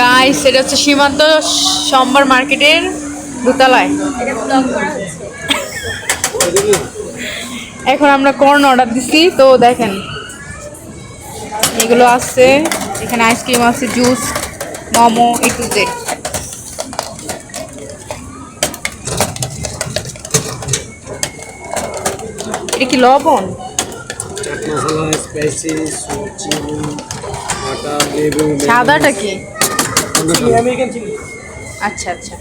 Guys এটা হচ্ছে সীমান্ত সোমবার মার্কেটের দোতলায়। এখন আমরা কর্ন অর্ডার দিছি তো দেখেন এগুলো আছে এখানে আইসক্রিম আছে জুস মোমো জেড এটা কি লবণ? সাদাটা কি? আচ্ছা আচ্ছা।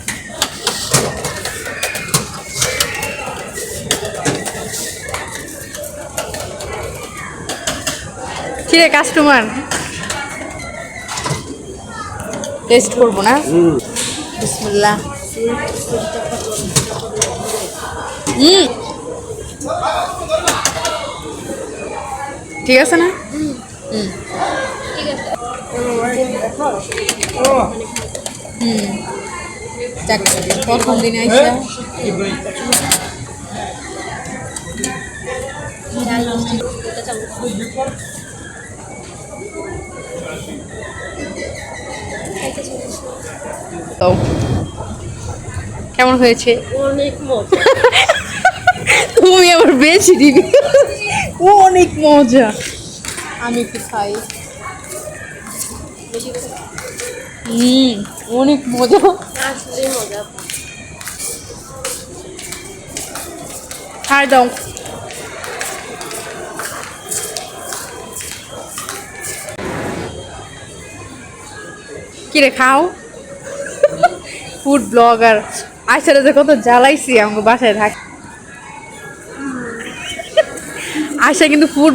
কিরে কাস্টমার টেস্ট করব না? বিসমিল্লাহ। হুম ঠিক আছে না? হুম। হুম প্রথম দিন আইসা তো কেমন হয়েছে? অনেক মজা। তুমি আবার বেশি দিবি। ও অনেক মজা। আমি একটু খাই হুম, অনেক মজা। খাই দাও। কিরে খাও? ফুড ব্লগার আইসারে যে কত জ্বালাইছি, আমাকে বাসায় থাক। আয়সা কিন্তু ফুড